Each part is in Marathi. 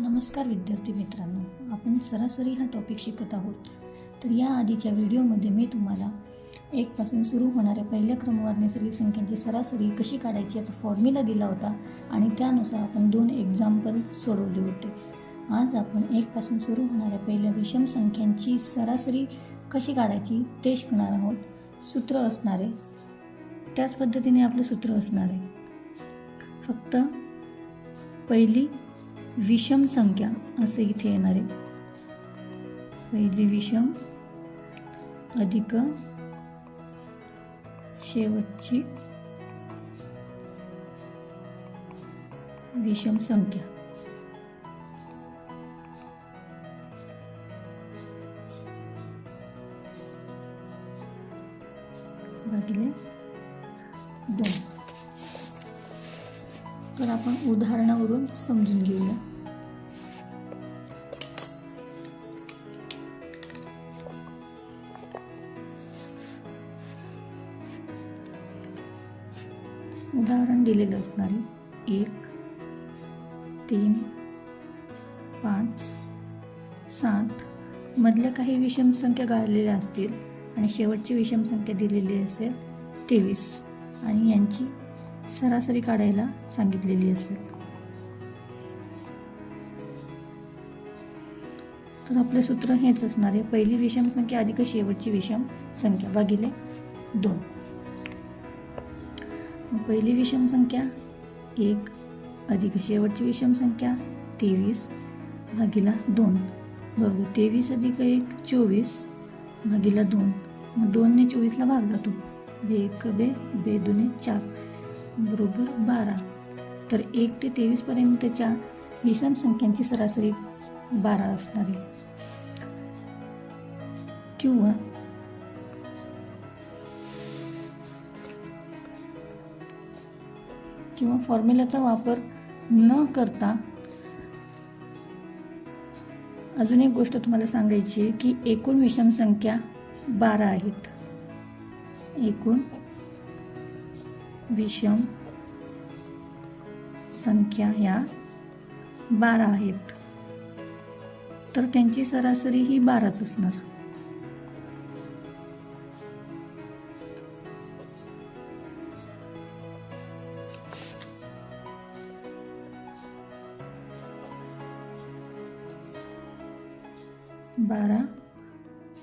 नमस्कार विद्यार्थी मित्रांनो आपण सरासरी हा टॉपिक शिकत आहोत. तर या आधीच्या व्हिडिओमध्ये मी तुम्हाला एकपासून सुरू होणाऱ्या पहिल्या क्रमवार नैसर्गिक संख्यांची सरासरी कशी काढायची याचा फॉर्म्युला दिला होता आणि त्यानुसार आपण दोन एक्झाम्पल सोडवले होते. आज आपण एकपासून सुरू होणाऱ्या पहिल्या विषम संख्यांची सरासरी कशी काढायची ते शिकणार आहोत. सूत्र असणार आहे त्याच पद्धतीने आपलं सूत्र असणार आहे. फक्त पहिली विषम संख्या असे पहिली विषम अधिक शेवटची विषम संख्या. भागिले दोन. तर आपण उदाहरणावरून समजून घेऊया. उदाहरण दिलेलं असणार आहे एक तीन पाच सात. मधल्या काही विषम संख्या गाळलेल्या असतील आणि शेवटची विषम संख्या दिलेली असेल तेवीस. आणि यांची सरासरी काढायला सांगितलेली असेल. तर आपले सूत्र हेच असणार आहे. पहिली विषम संख्या अधिक शेवटची विषम संख्या. भागिले दोन. मग पहिली विषम संख्या एक अधिक शेवटची विषम संख्या तेवीस भागीला दोन. बरोबर. तेवीस अधिक एक चोवीस भागीला दोन. मग दोनने चोवीसला भाग जातो. एक बे बे दुने चार. बरोबर बारा. तर एक ते तेवीसपर्यंतच्या विषम संख्यांची सरासरी बारा असणार आहे. किंवा किंवा फॉर्म्युलाचा वापर न करता अजून एक गोष्ट तुम्हाला सांगायची आहे की एकूण विषम संख्या बारा आहेत. एकूण विषम संख्या ह्या बारा आहेत. तर त्यांची सरासरी ही बाराच असणार. बारा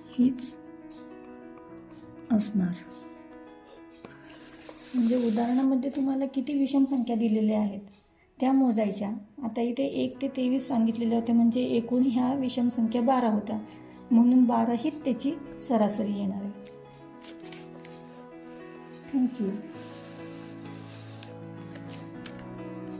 हीच असणार. म्हणजे उदाहरणामध्ये तुम्हाला किती विषम संख्या दिलेल्या आहेत त्या मोजायच्या. आता इथे एक ते तेवीस सांगितलेले होते म्हणजे एकूण ह्या विषम संख्या बारा होत्या. म्हणून बारा हीच त्याची सरासरी येणार आहे. थँक्यू